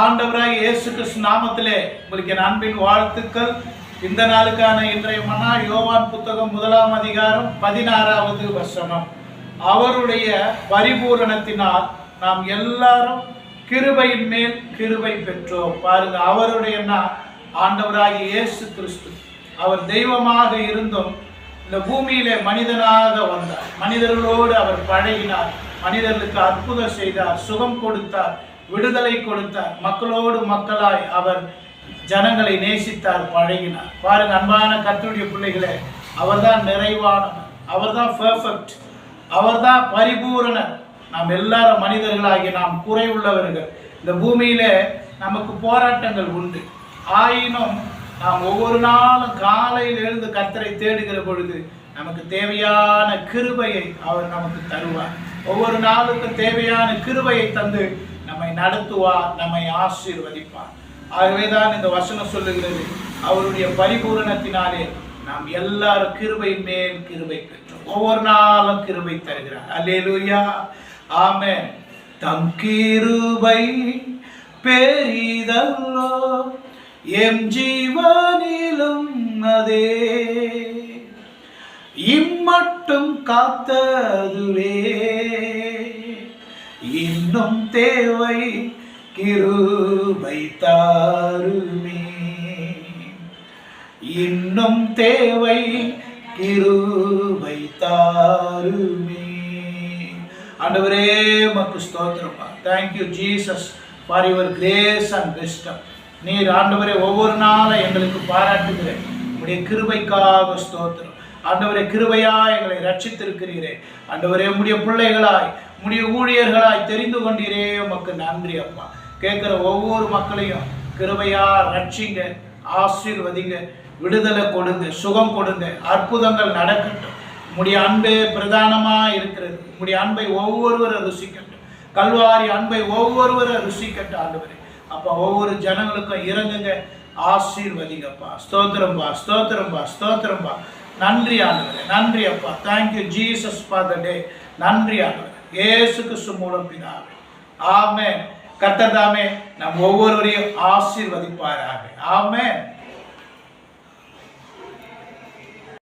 ஆண்டவராக இயேசு கிறிஸ்து நாமத்திலே உங்களுக்கு என் அன்பின் வாழ்த்துக்கள். இந்த நாளுக்கான இன்றைய மனா யோவான் புத்தகம் முதலாம் அதிகாரம் பதினாறாவது வசனம். அவருடைய பரிபூரணத்தினால் நாம் எல்லாரும் கிருபையின் மேல் கிருபை பெற்றோம். பாருங்க அவருடைய நா- ஆண்டவராகிய இயேசு கிறிஸ்து அவர் தெய்வமாக இருந்தும் இந்த பூமியிலே மனிதனாக வந்தார். மனிதர்களோடு அவர் பழகினார். மனிதர்களுக்கு அற்புதம் செய்தார் சுகம் கொடுத்தார். விடுதலை கொடுத்தார் மக்களோடு மக்களாய் அவர் ஜனங்களை நேசித்தார் பழகினார். பாருங்க அன்பான கத்துடைய பிள்ளைகளே அவர்தான் நிறைவானவர். அவர்தான் பெர்ஃபெக்ட் அவர்தான் பரிபூரணர். நாம் எல்லாரும் மனிதர்களாகிய நாம் குறை உள்ளவர்கள் இந்த பூமியிலே நமக்கு போராட்டங்கள் உண்டு. ஆயினும் நாம் ஒவ்வொரு நாளும் காலையில் எழுந்து கத்தரை தேடுகிற பொழுது நமக்கு தேவையான கிருபையை அவர் நமக்கு தருவார். ஒவ்வொரு நாளுக்கும் தேவையான கிருபையை தந்து நம்மை நடத்துவார் நம்மை ஆசீர்வதிப்பார் ஆகவேதான் இந்த வசனம் சொல்லுகிறது. அவருடைய பரிபூரணத்தினாலே நாம் எல்லாரும் கிருபை மேல் கிருபை பெற்றோம். ஒவ்வொரு நாளும் கிருபை தருகிறார். அல்லேலூயா. ஆமே தம் கிருபை பெரிதல்லோ எம் ஜீவனிலும் அதே. இம்மட்டும் காத்ததுவே. இன்னும் தேவை கிருபை தாருமே. இன்னும் தேவை கிருபை தாருமே. ஆண்டவரே மக்கு ஸ்தோத்திரப்பா thank you Jesus for your grace and wisdom நீர் ஆண்டவரே ஒவ்வொரு நாளும் எங்களுக்கு பாராட்டுகிறேன். உடைய கிருபைக்காக ஸ்தோத்திரம். ஆண்டவரே கிருபையா எங்களை ரட்சித்திருக்கிறீரே ஆண்டவரே உடைய பிள்ளைகளாய் உடைய ஊழியர்களாய் தெரிந்து கொண்டீரே. உமக்கு நன்றி அப்பா. கேட்குற ஒவ்வொரு மக்களையும் கிருபையா ரட்சிங்க ஆசீர்வதிங்க விடுதலை கொடுங்க சுகம் கொடுங்க அற்புதங்கள் நடக்கட்டும். உம்முடைய அன்பே பிரதானமா இருக்கிறது. உம்முடைய அன்பை ஒவ்வொருவரும் ருசிக்கட்டும். கல்வாரி அன்பை ஒவ்வொருவரும் ருசிக்கட்டும் ஆண்டவரே. அப்பா ஒவ்வொரு ஜனங்களுக்கும் இறங்குங்க ஆசீர்வதிங்கப்பா. ஸ்தோத்திரம்பா ஸ்தோத்திரம்பா ஸ்தோத்திரம்பா நன்றி ஆண்டவரே நன்றி அப்பா. Thank you Jesus for the day நன்றி ஆண்டவரே. ஏசு கிறிஸ்து மூலம் பிதாவே. ஆமே கர்த்தர் தாமே நம் ஒவ்வொருவரையும் ஆசீர்வதிப்பாராக. ஆமே